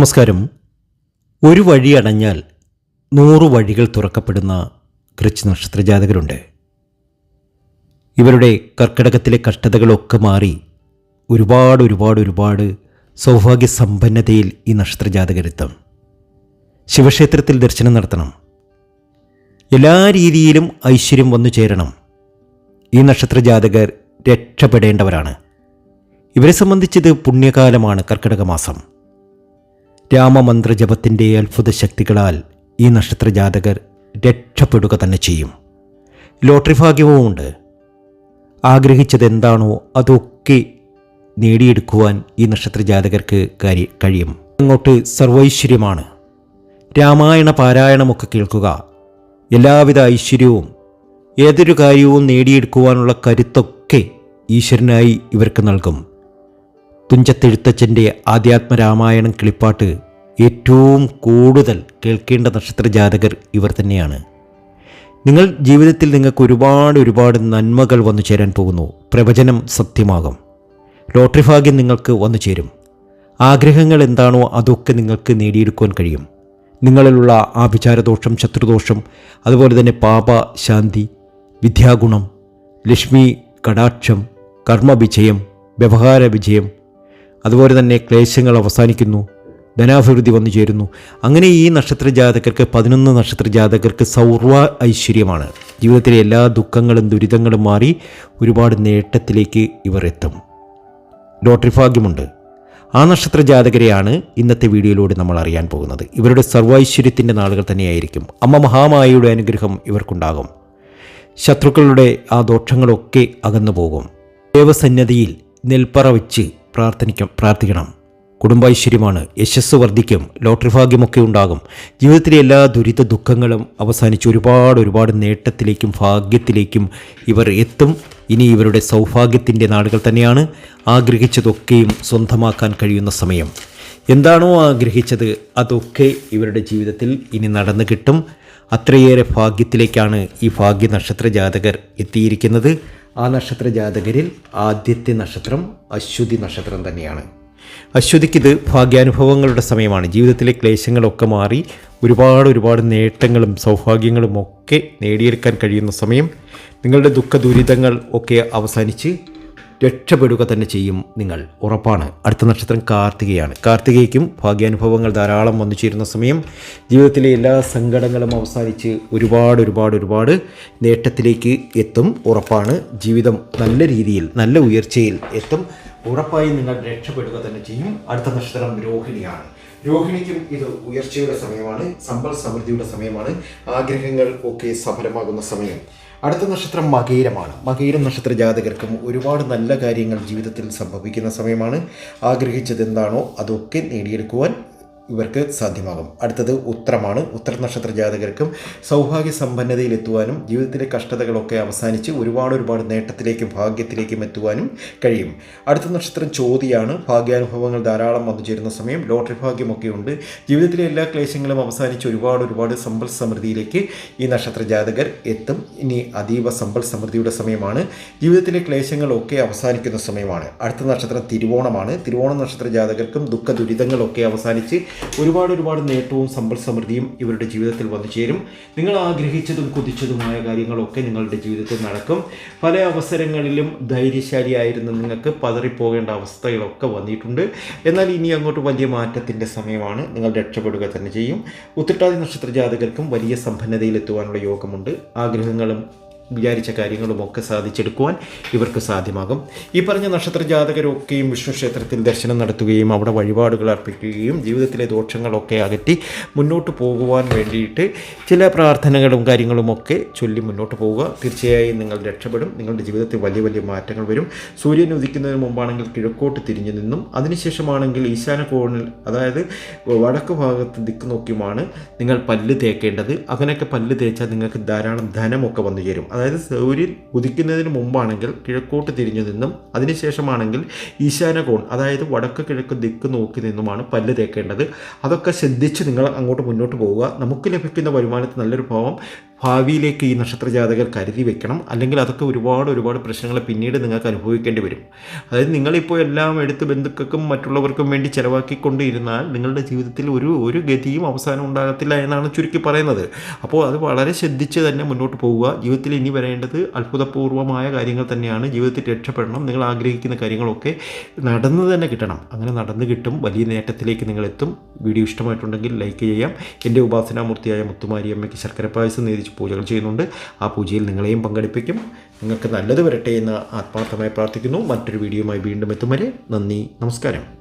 നമസ്കാരം. ഒരു വഴി അടഞ്ഞാൽ നൂറ് വഴികൾ തുറക്കപ്പെടുന്ന കൃച്ച് നക്ഷത്ര ജാതകരുണ്ട്. ഇവരുടെ കർക്കിടകത്തിലെ കഷ്ടതകളൊക്കെ മാറി ഒരുപാട് ഒരുപാട് ഒരുപാട് സൗഭാഗ്യ സമ്പന്നതയിൽ ഈ നക്ഷത്ര ജാതകരെത്തും. ശിവക്ഷേത്രത്തിൽ ദർശനം നടത്തണം. എല്ലാ രീതിയിലും ഐശ്വര്യം വന്നു ചേരണം. ഈ നക്ഷത്ര ജാതകർ രക്ഷപ്പെടേണ്ടവരാണ്. ഇവരെ സംബന്ധിച്ചത് പുണ്യകാലമാണ് കർക്കിടക മാസം. രാമമന്ത്രജപത്തിന്റെ അത്ഭുത ശക്തികളാൽ ഈ നക്ഷത്ര ജാതകർ രക്ഷപ്പെടുക തന്നെ ചെയ്യും. ലോട്ടറി ഭാഗ്യവുമുണ്ട്. ആഗ്രഹിച്ചത് എന്താണോ അതൊക്കെ നേടിയെടുക്കുവാൻ ഈ നക്ഷത്ര ജാതകർക്ക് കഴിയും. അങ്ങോട്ട് സർവൈശ്വര്യമാണ്. രാമായണ പാരായണമൊക്കെ കേൾക്കുക. എല്ലാവിധ ഐശ്വര്യവും ഏതൊരു കാര്യവും നേടിയെടുക്കുവാനുള്ള കരുത്തൊക്കെ ഈശ്വരനായി ഇവർക്ക് നൽകും. തുഞ്ചത്തെഴുത്തച്ഛന്റെ ആധ്യാത്മരാമായണം കിളിപ്പാട്ട് ഏറ്റവും കൂടുതൽ കേൾക്കേണ്ട നക്ഷത്ര ജാതകർ ഇവർ തന്നെയാണ്. നിങ്ങൾ ജീവിതത്തിൽ നിങ്ങൾക്ക് ഒരുപാട് ഒരുപാട് നന്മകൾ വന്നു ചേരാൻ പോകുന്നു. പ്രവചനം സത്യമാകും. ലോട്ടറി ഭാഗ്യം നിങ്ങൾക്ക് വന്നു ചേരും. ആഗ്രഹങ്ങൾ എന്താണോ അതൊക്കെ നിങ്ങൾക്ക് നേടിയെടുക്കുവാൻ കഴിയും. നിങ്ങളിലുള്ള ആഭിചാരദോഷം ശത്രുദോഷം അതുപോലെ തന്നെ പാപ ശാന്തി വിദ്യാഗുണം ലക്ഷ്മി കടാക്ഷം കർമ്മവിജയം വ്യവഹാര വിജയം അതുപോലെ തന്നെ ക്ലേശങ്ങൾ അവസാനിക്കുന്നു. ധനാഭിവൃദ്ധി വന്നു ചേരുന്നു. അങ്ങനെ ഈ നക്ഷത്ര ജാതകർക്ക് പതിനൊന്ന് നക്ഷത്ര ജാതകർക്ക് സൗർവ ഐശ്വര്യമാണ്. ജീവിതത്തിലെ എല്ലാ ദുഃഖങ്ങളും ദുരിതങ്ങളും മാറി ഒരുപാട് നേട്ടത്തിലേക്ക് ഇവർ എത്തും. ലോട്ടറി ഭാഗ്യമുണ്ട്. ആ നക്ഷത്ര ജാതകരെയാണ് ഇന്നത്തെ വീഡിയോയിലൂടെ നമ്മൾ അറിയാൻ പോകുന്നത്. ഇവരുടെ സർവൈശ്വര്യത്തിന്റെ നാളുകൾ തന്നെയായിരിക്കും. അമ്മ മഹാമായയുടെ അനുഗ്രഹം ഇവർക്കുണ്ടാകും. ശത്രുക്കളുടെ ആ ദോഷങ്ങളൊക്കെ അകന്നു പോകും ദേവസന്നതിയിൽ നെൽപ്പറ വെച്ച് പ്രാർത്ഥനിക്കും പ്രാർത്ഥിക്കണം. കുടുംബൈശ്വര്യമാണ് യശസ് വർദ്ധിക്കും. ലോട്ടറി ഭാഗ്യമൊക്കെ ഉണ്ടാകും. ജീവിതത്തിലെ എല്ലാ ദുരിത ദുഃഖങ്ങളും അവസാനിച്ച് ഒരുപാട് ഒരുപാട് നേട്ടത്തിലേക്കും ഭാഗ്യത്തിലേക്കും ഇവർ എത്തും. ഇനി ഇവരുടെ സൗഭാഗ്യത്തിന്റെ നാടുകൾ തന്നെയാണ് ആഗ്രഹിച്ചതൊക്കെയും സ്വന്തമാക്കാൻ കഴിയുന്ന സമയം. എന്താണോ ആഗ്രഹിച്ചത് അതൊക്കെ ഇവരുടെ ജീവിതത്തിൽ ഇനി നടന്നു കിട്ടും. അത്രയേറെ ഭാഗ്യത്തിലേക്കാണ് ഈ ഭാഗ്യ നക്ഷത്ര ജാതകർ എത്തിയിരിക്കുന്നത്. ആ നക്ഷത്ര ജാതകരിൽ ആദ്യത്തെ നക്ഷത്രം അശ്വതി നക്ഷത്രം തന്നെയാണ്. അശ്വതിക്കിത് ഭാഗ്യാനുഭവങ്ങളുടെ സമയമാണ്. ജീവിതത്തിലെ ക്ലേശങ്ങളൊക്കെ മാറി ഒരുപാട് ഒരുപാട് നേട്ടങ്ങളും സൗഭാഗ്യങ്ങളും ഒക്കെ നേടിയെടുക്കാൻ കഴിയുന്ന സമയം. നിങ്ങളുടെ ദുഃഖ ദുരിതങ്ങൾ ഒക്കെ അവസാനിച്ച് രക്ഷപ്പെടുക തന്നെ ചെയ്യും നിങ്ങൾ. ഉറപ്പാണ്. അടുത്ത നക്ഷത്രം കാർത്തികയാണ്. കാർത്തികയ്ക്കും ഭാഗ്യാനുഭവങ്ങൾ ധാരാളം വന്നു ചേരുന്ന സമയം ജീവിതത്തിലെ എല്ലാ സങ്കടങ്ങളും അവസാനിച്ച് ഒരുപാട് ഒരുപാട് ഒരുപാട് നേട്ടത്തിലേക്ക് എത്തും. ഉറപ്പാണ്. ജീവിതം നല്ല രീതിയിൽ നല്ല ഉയർച്ചയിൽ എത്തും. ഉറപ്പായി നിങ്ങൾ രക്ഷപ്പെടുക തന്നെ ചെയ്യും. അടുത്ത നക്ഷത്രം രോഹിണിയാണ്. രോഹിണിക്കും ഇത് ഉയർച്ചയുടെ സമയമാണ്. സമ്പൽ സമൃദ്ധിയുടെ സമയമാണ്. ആഗ്രഹങ്ങൾ ഒക്കെ സഫലമാകുന്ന സമയം. അടുത്ത നക്ഷത്രം മകീരമാണ്. മകീരം നക്ഷത്ര ജാതകർക്കും ഒരുപാട് നല്ല കാര്യങ്ങൾ ജീവിതത്തിൽ സംഭവിക്കുന്ന സമയമാണ്. ആഗ്രഹിച്ചത് എന്താണോ അതൊക്കെ നേടിയെടുക്കുവാൻ ഇവർക്ക് സാധ്യമാകും. അടുത്തത് ഉത്തരമാണ് ഉത്തര നക്ഷത്ര ജാതകർക്കും സൗഭാഗ്യ സമ്പന്നതയിലെത്തുവാനും ജീവിതത്തിലെ കഷ്ടതകളൊക്കെ അവസാനിച്ച് ഒരുപാട് ഒരുപാട് നേട്ടത്തിലേക്കും ഭാഗ്യത്തിലേക്കും എത്തുവാനും കഴിയും. അടുത്ത നക്ഷത്രം ചോതിയാണ്. ഭാഗ്യാനുഭവങ്ങൾ ധാരാളം വന്നു ചേരുന്ന സമയം ലോട്ടറി ഭാഗ്യമൊക്കെ ഉണ്ട്. ജീവിതത്തിലെ എല്ലാ ക്ലേശങ്ങളും അവസാനിച്ച് ഒരുപാട് ഒരുപാട് സമ്പൽ സമൃദ്ധിയിലേക്ക് ഈ നക്ഷത്ര ജാതകർ എത്തും. ഇനി അതീവ സമ്പൽ സമൃദ്ധിയുടെ സമയമാണ്. ജീവിതത്തിലെ ക്ലേശങ്ങളൊക്കെ അവസാനിക്കുന്ന സമയമാണ്. അടുത്ത നക്ഷത്രം തിരുവോണമാണ്. തിരുവോണ നക്ഷത്ര ജാതകർക്കും ദുഃഖ ദുരിതങ്ങളൊക്കെ അവസാനിച്ച് ഒരുപാട് ഒരുപാട് നേട്ടവും സമ്പൽ സമൃദ്ധിയും ഇവരുടെ ജീവിതത്തിൽ വന്നു ചേരും. നിങ്ങൾ ആഗ്രഹിച്ചതും കൊതിച്ചതുമായ കാര്യങ്ങളൊക്കെ നിങ്ങളുടെ ജീവിതത്തിൽ നടക്കും. പല അവസരങ്ങളിലും ധൈര്യശാലിയായിരുന്ന നിങ്ങൾക്ക് പതറിപ്പോകേണ്ട അവസ്ഥകളൊക്കെ വന്നിട്ടുണ്ട്. എന്നാൽ ഇനി അങ്ങോട്ട് വലിയ മാറ്റത്തിന്റെ സമയമാണ്. നിങ്ങൾ രക്ഷപ്പെടുക തന്നെ ചെയ്യും. ഉത്തിട്ടാതി നക്ഷത്ര ജാതകർക്കും വലിയ സമ്പന്നതയിലെത്തുവാനുള്ള യോഗമുണ്ട്. ആഗ്രഹങ്ങളും വിചാരിച്ച കാര്യങ്ങളുമൊക്കെ സാധിച്ചെടുക്കുവാൻ ഇവർക്ക് സാധ്യമാകും. ഈ പറഞ്ഞ നക്ഷത്ര ജാതകരൊക്കെയും വിഷ്ണു ക്ഷേത്രത്തിൽ ദർശനം നടത്തുകയും അവിടെ വഴിപാടുകൾ അർപ്പിക്കുകയും ജീവിതത്തിലെ ദോഷങ്ങളൊക്കെ അകറ്റി മുന്നോട്ട് പോകുവാൻ വേണ്ടിയിട്ട് ചില പ്രാർത്ഥനകളും കാര്യങ്ങളുമൊക്കെ ചൊല്ലി മുന്നോട്ട് പോവുക. തീർച്ചയായും നിങ്ങൾ രക്ഷപ്പെടും. നിങ്ങളുടെ ജീവിതത്തിൽ വലിയ വലിയ മാറ്റങ്ങൾ വരും. സൂര്യൻ ഉദിക്കുന്നതിന് മുമ്പാണെങ്കിൽ കിഴക്കോട്ട് തിരിഞ്ഞു നിന്നും അതിനുശേഷമാണെങ്കിൽ ഈശാന കോണിൽ അതായത് വടക്ക് ഭാഗത്ത് ദിക്ക് നോക്കിയുമാണ് നിങ്ങൾ പല്ല് തേക്കേണ്ടത്. അങ്ങനെയൊക്കെ പല്ല് തേച്ചാൽ നിങ്ങൾക്ക് ധാരാളം ധനമൊക്കെ വന്നു ചേരും അതായത് സൗര്യൻ ഉദിക്കുന്നതിന് മുമ്പാണെങ്കിൽ കിഴക്കോട്ട് തിരിഞ്ഞു നിന്നും അതിനുശേഷമാണെങ്കിൽ ഈശാനകോൺ അതായത് വടക്ക് കിഴക്ക് ദിക്ക് നോക്കി നിന്നുമാണ് പല്ല് തേക്കേണ്ടത്. അതൊക്കെ ശ്രദ്ധിച്ച് നിങ്ങൾ അങ്ങോട്ട് മുന്നോട്ട് പോവുക. നമുക്ക് ലഭിക്കുന്ന വരുമാനത്തിൽ നല്ലൊരു ഭാവം ഭാവിയിലേക്ക് ഈ നക്ഷത്ര ജാതകർ കരുതി വെക്കണം. അല്ലെങ്കിൽ അതൊക്കെ ഒരുപാട് ഒരുപാട് പ്രശ്നങ്ങൾ പിന്നീട് നിങ്ങൾക്ക് അനുഭവിക്കേണ്ടി വരും. അതായത് നിങ്ങളിപ്പോൾ എല്ലാം എടുത്ത് ബന്ധുക്കൾക്കും മറ്റുള്ളവർക്കും വേണ്ടി ചിലവാക്കിക്കൊണ്ടിരുന്നാൽ നിങ്ങളുടെ ജീവിതത്തിൽ ഒരു ഒരു ഗതിയും അവസാനം ഉണ്ടാകത്തില്ല എന്നാണ് ചുരുക്കി പറയുന്നത്. അപ്പോൾ അത് വളരെ ശ്രദ്ധിച്ച് തന്നെ മുന്നോട്ട് പോവുക. ജീവിതത്തിൽ ഇനി വരേണ്ടത് അത്ഭുതപൂർവമായ കാര്യങ്ങൾ തന്നെയാണ് ജീവിതത്തിൽ രക്ഷപ്പെടണം. നിങ്ങൾ ആഗ്രഹിക്കുന്ന കാര്യങ്ങളൊക്കെ നടന്ന് തന്നെ കിട്ടണം. അങ്ങനെ നടന്ന് കിട്ടും. വലിയ നേട്ടത്തിലേക്ക് നിങ്ങൾ എത്തും. വീഡിയോ ഇഷ്ടമായിട്ടുണ്ടെങ്കിൽ ലൈക്ക് ചെയ്യാം. എന്റെ ഉപാസനാമൂർത്തിയായ മുത്തുമാരി അമ്മയ്ക്ക് ശർക്കര പായസം നേരിച്ച് പൂജകൾ ചെയ്യുന്നുണ്ട്. ആ പൂജയിൽ നിങ്ങളെയും പങ്കെടുപ്പിക്കും. നിങ്ങൾക്ക് നല്ലത് വരട്ടെ എന്ന് ആത്മാർത്ഥമായി പ്രാർത്ഥിക്കുന്നു. മറ്റൊരു വീഡിയോയുമായി വീണ്ടും എത്തും വരെ നന്ദി. നമസ്കാരം.